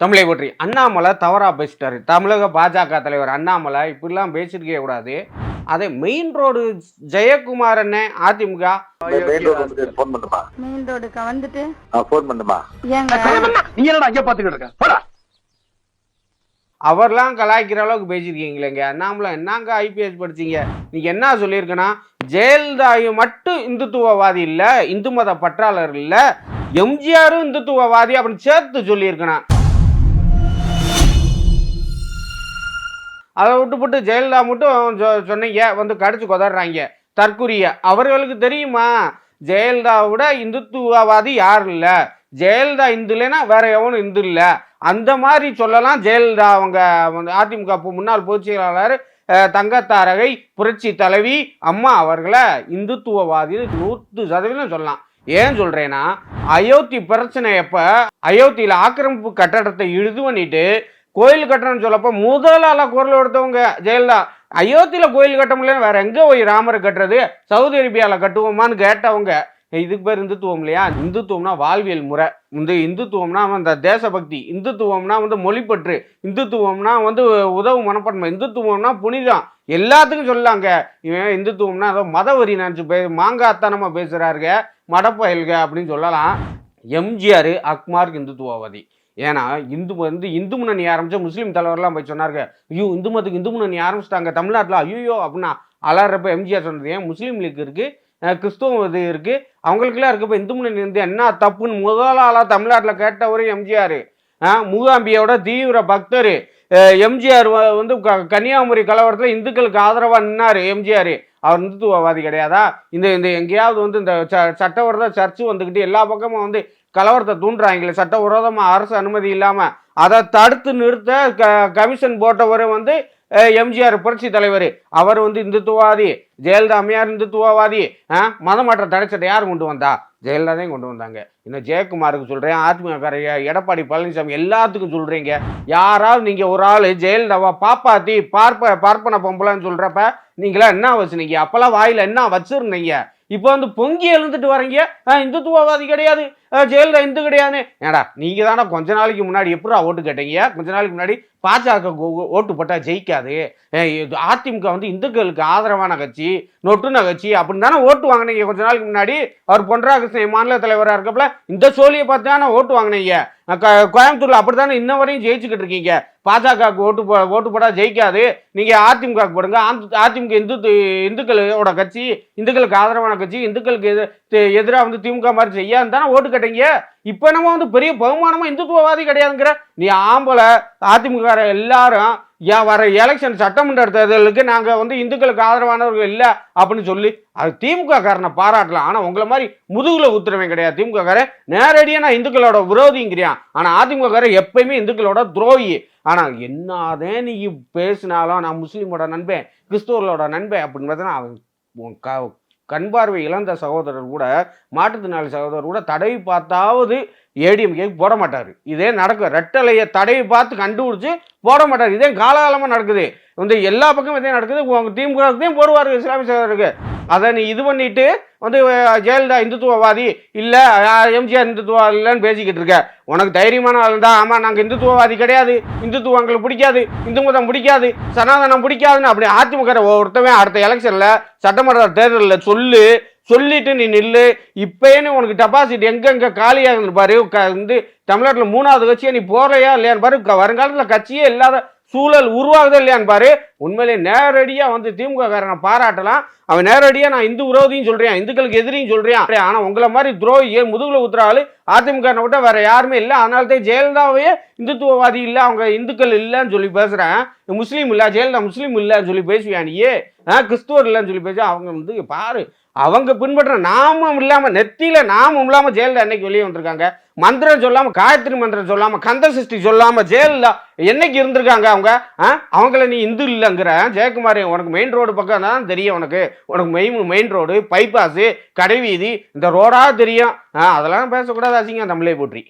தமிழை பற்றி. அண்ணாமலை தவறா பேசிட்டாரு. தமிழக பாஜக தலைவர் அண்ணாமலை இப்படிலாம் பேசிருக்கே கூடாது. அதே மெயின் ரோடு ஜெயக்குமார் அண்ணன் அதிமுக. மெயின் ரோடுக்கு வந்துட்டு? ஃபோன் பண்ணுமா? ஏங்க? நீ என்னடா அங்கே பாத்துக்கிட்டு இருக்க? போடா. அவர்லாம் கலாய்க்கிற அளவுக்கு பேசியிருக்கீங்களேங்க. அண்ணாமலை என்னங்க ஐபிஎஸ் படிச்சீங்க? நீங்க என்ன சொல்லியிருக்கனா ஜெயலலிதா மட்டும் இந்துத்துவவாதி இல்ல இந்து மத பற்றாளர் இல்ல எம்ஜிஆரும் இந்துத்துவவாதி அப்படின்னு சேர்த்து சொல்லியிருக்கணும் அதை விட்டு போட்டு ஜெயலலிதா மட்டும் சொன்னீங்க வந்து கடிச்சு கொதறாங்க தற்குறிய. அவர்களுக்கு தெரியுமா? ஜெயலலிதாவை விட இந்துத்துவவாதி யாரும் இல்லை? ஜெயலலிதா இந்து இல்லைன்னா வேற எவனும் இந்து இல்லை? அந்த மாதிரி சொல்லலாம் ஜெயலலிதா அவங்க வந்து அதிமுக முன்னாள் பொதுச் செயலாளர் தங்கத்தாரகை புரட்சி தலைவி அம்மா அவர்களை இந்துத்துவவாதின்னு நூற்று சதவீதம் சொல்லலாம். ஏன் சொல்றேன்னா அயோத்தி பிரச்சனை எப்ப அயோத்தியில ஆக்கிரமிப்பு கட்டடத்தை இழுது பண்ணிட்டு கோயில் கட்டணும்னு சொல்லப்போ முதல் ஆளா குரல் எடுத்தவங்க ஜெயலலிதா. அயோத்தியில் கோயில் கட்ட முடியல வேற எங்கே போய் ராமரை கட்டுறது? சவுதி அரேபியாவில் கட்டுவோமான்னு கேட்டவங்க இதுக்கு பேர் இந்துத்துவம் இல்லையா? இந்துத்துவம்னா வாழ்வியல் முறை. இந்த இந்துத்துவம்னா அந்த தேசபக்தி. இந்துத்துவம்னா வந்து மொழிப்பற்று. இந்துத்துவம்னா வந்து உதவு மனப்பான்மை. இந்துத்துவம்னா புனிதம். எல்லாத்துக்கும் சொல்லலாங்க இவன் இந்துத்துவம்னா ஏதோ மதவரி நினச்சி பே மாங்காத்தனமாக பேசுகிறாருங்க மடப்பயல்க அப்படின்னு சொல்லலாம். எம்ஜிஆர் அக்மார்க் இந்துத்துவவாதி. ஏன்னா இந்து வந்து இந்து முன்னணி ஆரம்பிச்ச முஸ்லீம் தலைவர்லாம் போய் சொன்னாருங்க ஐயோ இந்து மதத்துக்கு இந்து முன்னணி ஆரம்பிச்சிட்டாங்க தமிழ்நாட்டில் ஐயோ அப்படின்னா அலறப்ப எம்ஜிஆர் சொன்னது ஏன் முஸ்லீம் லீக் இருக்குது கிறிஸ்துவ இது இருக்குது அவங்களுக்குலாம் இருக்கப்போ இந்து முன்னணி வந்து என்ன தப்புன்னு முதல் ஆளாக தமிழ்நாட்டில் கேட்டவரும் எம்ஜிஆர். மூகாம்பியோட தீவிர பக்தர் எம்ஜிஆர் வந்து க- கன்னியாகுமரி கலவரத்தில் இந்துக்களுக்கு ஆதரவாக நின்னார் எம்ஜிஆர். அவர் இந்துத்துவவாதி கிடையாதா? இந்த இந்த எங்கேயாவது வந்து இந்த ச சட்டவிரோத சர்ச்சு வந்துக்கிட்டு எல்லா பக்கமும் வந்து கலவரத்தை தூண்டுறாங்களே சட்டவிரோதமாக அரசு அனுமதி இல்லாமல் அதை தடுத்து நிறுத்த க கமிஷன் போட்டவர் வந்து எம்ஜிஆர் புரட்சி தலைவர். அவர் வந்து இந்துத்துவவாதி ஜெயலலிதா அம்மையார் இந்துத்துவவாதி. மதமாற்ற தடைச்சட்டை யார் கொண்டு வந்தா? ஜெயலலிதா தான் கொண்டு வந்தாங்க. இன்னும் ஜெயக்குமாருக்கு சொல்கிறேன் அதிமுக எடப்பாடி பழனிசாமி எல்லாத்துக்கும் சொல்கிறீங்க யாராவது நீங்கள் ஒரு ஆள் ஜெயலலிதாவா பாப்பாத்தி பார்ப்ப பார்ப்பன பொம்பளைன்னு சொல்கிறப்ப நீங்களாம் என்ன வச்சுனீங்க அப்போல்லாம் வாயில் என்ன வச்சுருந்தீங்க? இப்போ வந்து பொங்கி எழுந்துட்டு வரீங்க. இந்துத்துவவாதி கிடையாது. ஜெயலலிதா இந்து கிடையாது. ஏடா நீங்கள் தானே கொஞ்ச நாளைக்கு முன்னாடி எப்படா ஓட்டு கேட்டீங்க? கொஞ்ச நாளைக்கு முன்னாடி பாஜக ஓட்டு போட்டால் ஜெயிக்காது. இது அதிமுக வந்து இந்துக்களுக்கு ஆதரவான கட்சி நொட்டுன கட்சி அப்படின்னு தானே ஓட்டு வாங்கினீங்க கொஞ்ச நாளைக்கு முன்னாடி. அவர் பொன்ராகிருஷ்ணன் மாநில தலைவராக இருக்கப்பல இந்த சோழியை பார்த்து தானே ஓட்டு வாங்கினீங்க. கோயம்புத்தூரில் அப்படி தானே இன்ன வரையும் ஜெயிச்சுக்கிட்டு இருக்கீங்க. பாஜகவுக்கு ஓட்டு போ ஓட்டு போட ஜெயிக்காது. நீங்கள் அதிமுக போடுங்க. அதிமுக இந்து இந்துக்களோட கட்சி இந்துக்களுக்கு ஆதரவான கட்சி இந்துக்களுக்கு எது எதிராக வந்து திமுக மாதிரி செய்யாது தானே ஓட்டு கட்டிங்க. இப்போ நம்ம வந்து பெரிய பகுமானமாக இந்துத்துவவாதி கிடையாதுங்கிற. நீ ஆம்பளை அதிமுக எல்லாரும் ஏன் வர எலெக்ஷன் சட்டமன்ற தேர்தலுக்கு நாங்கள் வந்து இந்துக்களுக்கு ஆதரவானவர்கள் இல்லை அப்படின்னு சொல்லி அது திமுக காரனை பாராட்டலாம். ஆனால் உங்களை மாதிரி முதுகில் ஊத்துறவன் கிடையாது. திமுக காரன் நேரடியாக நான் இந்துக்களோட விரோதிங்கிறியான் ஆனால் அதிமுக காரன் எப்பயுமே இந்துக்களோட துரோகி. ஆனால் என்னதான் நீ பேசினாலும் நான் முஸ்லீமோட நண்பன் கிறிஸ்துவர்களோட நண்பன் அப்படின்னு பார்த்தா அவன் க கண் பார்வை இழந்த சகோதரர் கூட மாற்றுத்திறனாளி சகோதரர் கூட தடவி பார்த்தாவது ஏடிஎம்கேக்கு போட மாட்டார். இதே நடக்கும். ரெட்டலையை தடவி பார்த்து கண்டுபிடிச்சி போட மாட்டார். இதே காலகாலமாக நடக்குது. இந்த எல்லா பக்கமும் இதே நடக்குது. உங்கள் டீமுக்கு தான் போடுவார் இஸ்லாமிய சகோதரருக்கு. அதை நீ இது பண்ணிட்டு வந்து ஜெயலலிதா இந்துத்துவவாதி இல்லை எம்ஜிஆர் இந்துத்துவா இல்லைன்னு பேசிக்கிட்டு இருக்க. உனக்கு தைரியமான ஆள் தான். ஆமாம் நாங்கள் இந்துத்துவவாதி கிடையாது. இந்துத்துவம் எங்களுக்கு பிடிக்காது. இந்து மதம் பிடிக்காது. சனாதனம் பிடிக்காதுன்னு அப்படி அதிமுக ஒருத்தவன் அடுத்த எலெக்ஷனில் சட்டமன்ற தேர்தலில் சொல்லு சொல்லிட்டு நீ நில்லு. இப்போன்னு உனக்கு டெபாசிட் எங்கெங்கே காலியாக பாரு. க- வந்து தமிழ்நாட்டில் மூணாவது கட்சியை நீ போகிறையா இல்லையான்னு பாரு. க- வருங்காலத்தில் கட்சியே இல்லாத சூழல் உருவாகுதோ இல்லையான்னு பாரு. உண்மையிலே நேரடியாக வந்து திமுக காரனை பாராட்டலாம். அவன் நேரடியாக நான் இந்து விரோதியும் சொல்கிறேன் இந்துக்களுக்கு எதிரியும் சொல்கிறேன் ஆனால் உங்களை மாதிரி துரோகி முதுகில் ஊத்துற ஆளு அதிமுக விட்ட வேறு யாருமே இல்லை. அதனால தான் ஜெயலலிதாவே இந்துத்துவவாதி இல்லை அவங்க இந்துக்கள் இல்லைன்னு சொல்லி பேசுகிறேன் முஸ்லீம் இல்லை ஜெயலலிதா முஸ்லீம் இல்லைன்னு சொல்லி பேசுவியா நீயே ஆ கிறிஸ்துவர் இல்லைன்னு சொல்லி பேச அவங்க வந்து பாரு அவங்க பின்பற்ற நாமம் இல்லாமல் நெத்தியில் நாமம் இல்லாமல் ஜெயலலிதா என்னைக்கு வெளியே வந்திருக்காங்க? மந்திரம் சொல்லாமல் காயத்ரி மந்திரம் சொல்லாமல் கந்த சஷ்டி சொல்லாமல் ஜெயலலிதா என்னைக்கு இருந்திருக்காங்க அவங்க? அவங்கள நீ இந்து இல்லை இல்லைங்கிற ஜெயக்குமார் உனக்கு மெயின் ரோடு பக்கம் தான் தெரியும் உனக்கு. உனக்கு மெயின் மெயின் ரோடு பைபாஸு கடைவீதி இந்த ரோடாக தெரியும். அதெல்லாம் பேசக்கூடாது அசிங்க தமிழை போற்றி.